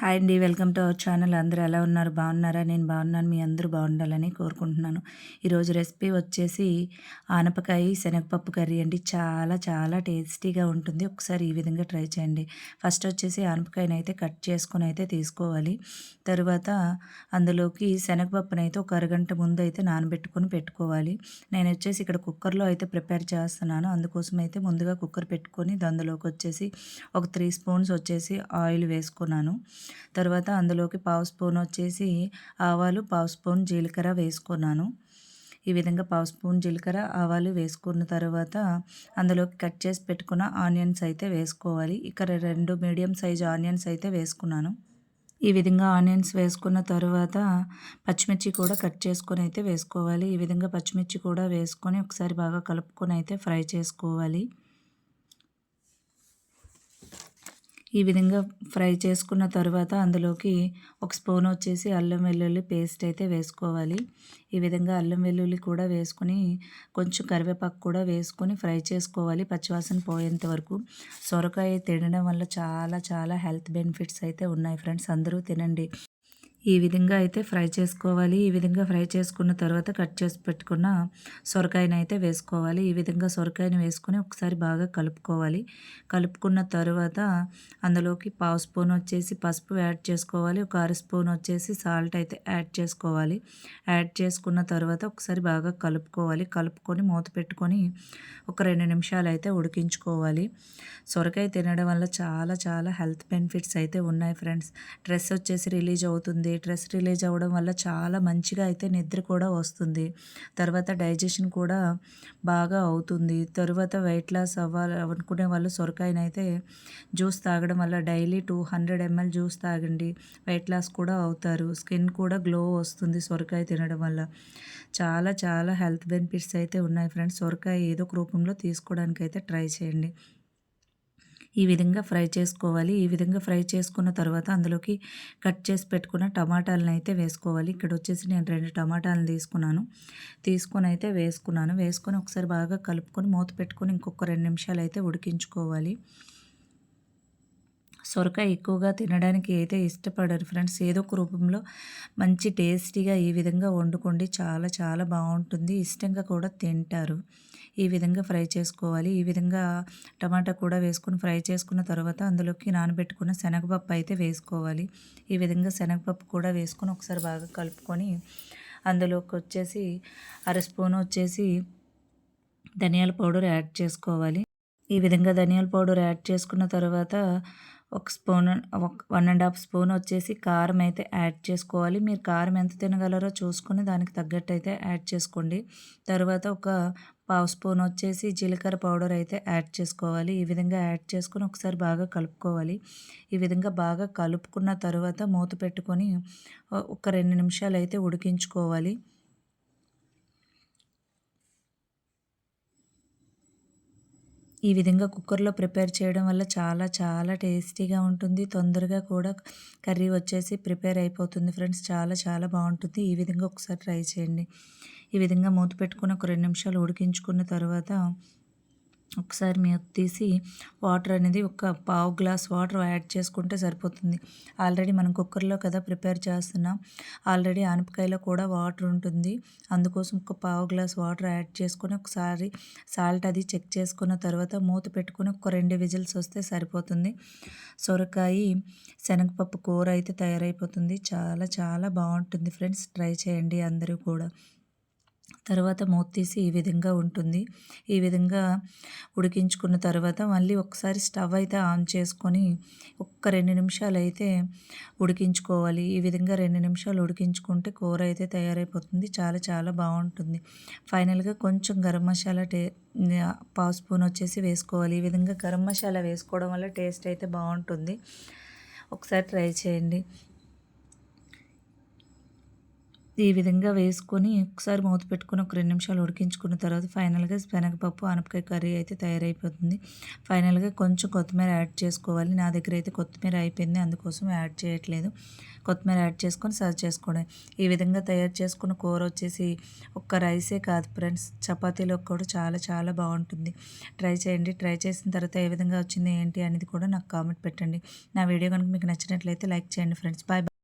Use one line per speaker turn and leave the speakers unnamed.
Hi అండి welcome to our channel. అందరూ ఎలా ఉన్నారు? బాగున్నారా? నేను బాగున్నాను. మీ అందరూ బాగుండాలని కోరుకుంటున్నాను. ఈరోజు రెసిపీ వచ్చేసి ఆనపకాయ శనగపప్పు కర్రీ అండి. చాలా చాలా టేస్టీగా ఉంటుంది. ఒకసారి ఈ విధంగా ట్రై చేయండి. ఫస్ట్ వచ్చేసి ఆనపకాయని అయితే కట్ చేసుకుని అయితే తీసుకోవాలి. తర్వాత అందులోకి శనగపప్పుని అయితే ఒక అరగంట ముందు అయితే నానబెట్టుకొని పెట్టుకోవాలి. నేను వచ్చేసి ఇక్కడ కుక్కర్లో అయితే ప్రిపేర్ చేస్తున్నాను. అందుకోసం అయితే ముందుగా కుక్కర్ పెట్టుకొని అందులోకి వచ్చేసి ఒక త్రీ స్పూన్స్ వచ్చేసి ఆయిల్ వేసుకున్నాను. తర్వాత అందులోకి పావు స్పూన్ వచ్చేసి ఆవాలు పావు స్పూన్ జీలకర్ర వేసుకున్నాను. ఈ విధంగా పావు స్పూన్ జీలకర్ర ఆవాలు వేసుకున్న తర్వాత అందులోకి కట్ చేసి పెట్టుకున్న ఆనియన్స్ అయితే వేసుకోవాలి. ఇక్కడ రెండు మీడియం సైజ్ ఆనియన్స్ అయితే వేసుకున్నాను. ఈ విధంగా ఆనియన్స్ వేసుకున్న తర్వాత పచ్చిమిర్చి కూడా కట్ చేసుకొని అయితే వేసుకోవాలి. ఈ విధంగా పచ్చిమిర్చి కూడా వేసుకొని ఒకసారి బాగా కలుపుకొని అయితే ఫ్రై చేసుకోవాలి. ఈ విధంగా ఫ్రై చేసుకున్న తర్వాత అందులోకి ఒక స్పూన్ వచ్చేసి అల్లం వెల్లుల్లి పేస్ట్ అయితే వేసుకోవాలి. ఈ విధంగా అల్లం వెల్లుల్లి కూడా వేసుకొని కొంచెం కరివేపాకు కూడా వేసుకొని ఫ్రై చేసుకోవాలి పచ్చివాసన పోయేంత వరకు. సొరకాయ తినడం వల్ల చాలా చాలా హెల్త్ బెనిఫిట్స్ అయితే ఉన్నాయి ఫ్రెండ్స్. అందరూ తినండి. ఈ విధంగా అయితే ఫ్రై చేసుకోవాలి. ఈ విధంగా ఫ్రై చేసుకున్న తర్వాత కట్ చేసి పెట్టుకున్న సొరకాయని అయితే వేసుకోవాలి. ఈ విధంగా సొరకాయని వేసుకొని ఒకసారి బాగా కలుపుకోవాలి. కలుపుకున్న తర్వాత అందులోకి పావు స్పూన్ వచ్చేసి పసుపు యాడ్ చేసుకోవాలి. ఒక అర స్పూన్ వచ్చేసి సాల్ట్ అయితే యాడ్ చేసుకోవాలి. యాడ్ చేసుకున్న తర్వాత ఒకసారి బాగా కలుపుకోవాలి. కలుపుకొని మూత పెట్టుకొని ఒక రెండు నిమిషాలు అయితే ఉడికించుకోవాలి. సొరకాయ తినడం వల్ల చాలా చాలా హెల్త్ బెనిఫిట్స్ అయితే ఉన్నాయి ఫ్రెండ్స్. డ్రెస్ వచ్చేసి రిలీజ్ అవుతుంది. స్ట్రెస్ రిలీజ్ అవ్వడం వల్ల చాలా మంచిగా అయితే నిద్ర కూడా వస్తుంది. తర్వాత డైజెషన్ కూడా బాగా అవుతుంది. తర్వాత వెయిట్ లాస్ అవ్వాలి అనుకునే వాళ్ళు సొరకాయనైతే జ్యూస్ తాగడం వల్ల daily two hundred ML juice తాగండి. వెయిట్ లాస్ కూడా అవుతారు. స్కిన్ కూడా గ్లో వస్తుంది సొరకాయ తినడం వల్ల. చాలా చాలా హెల్త్ బెనిఫిట్స్ అయితే ఉన్నాయి ఫ్రెండ్స్. సొరకాయ ఏదో ఒక రూపంలో తీసుకోవడానికి అయితే ట్రై చేయండి. ఈ విధంగా ఫ్రై చేసుకోవాలి. ఈ విధంగా ఫ్రై చేసుకున్న తర్వాత అందులోకి కట్ చేసి పెట్టుకున్న టమాటాలను అయితే వేసుకోవాలి. ఇక్కడ వచ్చేసి నేను రెండు టమాటాలను తీసుకున్నాను. తీసుకొని అయితే వేసుకున్నాను. వేసుకొని ఒకసారి బాగా కలుపుకొని మూత పెట్టుకొని ఇంకొక రెండు నిమిషాలు అయితే ఉడికించుకోవాలి. సొరకాయ ఎక్కువగా తినడానికి అయితే ఇష్టపడరు ఫ్రెండ్స్. ఏదో ఒక రూపంలో మంచి టేస్టీగా ఈ విధంగా వండుకోండి. చాలా చాలా బాగుంటుంది. ఇష్టంగా కూడా తింటారు. ఈ విధంగా ఫ్రై చేసుకోవాలి. ఈ విధంగా టమాటా కూడా వేసుకొని ఫ్రై చేసుకున్న తర్వాత అందులోకి నానబెట్టుకున్న శనగపప్పు అయితే వేసుకోవాలి. ఈ విధంగా శనగపప్పు కూడా వేసుకొని ఒకసారి బాగా కలుపుకొని అందులోకి వచ్చేసి అర స్పూన్ వచ్చేసి ధనియాల పౌడర్ యాడ్ చేసుకోవాలి. ఈ విధంగా ధనియాల పౌడర్ యాడ్ చేసుకున్న తర్వాత ఒక స్పూన్ ఒక వన్ అండ్ హాఫ్ స్పూన్ వచ్చేసి కారం అయితే యాడ్ చేసుకోవాలి. మీరు కారం ఎంత తినగలరో చూసుకొని దానికి తగ్గట్టు అయితే యాడ్ చేసుకోండి. తర్వాత ఒక పావు స్పూన్ వచ్చేసి జీలకర్ర పౌడర్ అయితే యాడ్ చేసుకోవాలి. ఈ విధంగా యాడ్ చేసుకొని ఒకసారి బాగా కలుపుకోవాలి. ఈ విధంగా బాగా కలుపుకున్న తర్వాత మూత పెట్టుకొని ఒక రెండు నిమిషాలు అయితే ఉడికించుకోవాలి. ఈ విధంగా కుక్కర్లో ప్రిపేర్ చేయడం వల్ల చాలా చాలా టేస్టీగా ఉంటుంది. తొందరగా కూడా కర్రీ వచ్చేసి ప్రిపేర్ అయిపోతుంది ఫ్రెండ్స్. చాలా చాలా బాగుంటుంది. ఈ విధంగా ఒకసారి ట్రై చేయండి. ఈ విధంగా మూత పెట్టుకుని ఒక రెండు నిమిషాలు ఉడికించుకున్న తర్వాత ఒకసారి మీరు తీసి వాటర్ అనేది ఒక పావు గ్లాస్ వాటర్ యాడ్ చేసుకుంటే సరిపోతుంది. ఆల్రెడీ మనం కుక్కర్లో కదా ప్రిపేర్ చేస్తున్నాం. ఆల్రెడీ ఆనపకాయలో కూడా వాటర్ ఉంటుంది. అందుకోసం ఒక పావు గ్లాస్ వాటర్ యాడ్ చేసుకొని ఒకసారి సాల్ట్ అది చెక్ చేసుకున్న తర్వాత మూత పెట్టుకొని ఒక రెండు విజిల్స్ వస్తే సరిపోతుంది. సొరకాయ శనగపప్పు కూర అయితే తయారైపోతుంది. చాలా చాలా బాగుంటుంది ఫ్రెండ్స్. ట్రై చేయండి అందరూ కూడా. తర్వాత మూత తీసి ఈ విధంగా ఉంటుంది. ఈ విధంగా ఉడికించుకున్న తర్వాత మళ్ళీ ఒకసారి స్టవ్ అయితే ఆన్ చేసుకొని ఒక్క రెండు నిమిషాలు అయితే ఉడికించుకోవాలి. ఈ విధంగా రెండు నిమిషాలు ఉడికించుకుంటే కూర అయితే తయారైపోతుంది. చాలా చాలా బాగుంటుంది. ఫైనల్గా కొంచెం గరం మసాలా టే పావు స్పూన్ వచ్చేసి వేసుకోవాలి. ఈ విధంగా గరం మసాలా వేసుకోవడం వల్ల టేస్ట్ అయితే బాగుంటుంది. ఒకసారి ట్రై చేయండి. ఈ విధంగా వేసుకొని ఒకసారి మూత పెట్టుకొని ఒక రెండు నిమిషాలు ఉడికించుకున్న తర్వాత ఫైనల్గా శనగపప్పు ఆనపకాయ కర్రీ అయితే తయారైపోతుంది. ఫైనల్గా కొంచెం కొత్తిమీర యాడ్ చేసుకోవాలి. నా దగ్గర అయితే కొత్తిమీర అయిపోయింది. అందుకోసం యాడ్ చేయట్లేదు. కొత్తిమీర యాడ్ చేసుకొని సర్వ్ చేసుకోవడం ఈ విధంగా తయారు చేసుకున్న కూర వచ్చేసి ఒక్క రైసే కాదు ఫ్రెండ్స్. చపాతీలో కూడా చాలా చాలా బాగుంటుంది. ట్రై చేయండి. ట్రై చేసిన తర్వాత ఏ విధంగా వచ్చింది ఏంటి అనేది కూడా నాకు కామెంట్ పెట్టండి. నా వీడియో కనుక మీకు నచ్చినట్లయితే లైక్ చేయండి ఫ్రెండ్స్. బాయ్.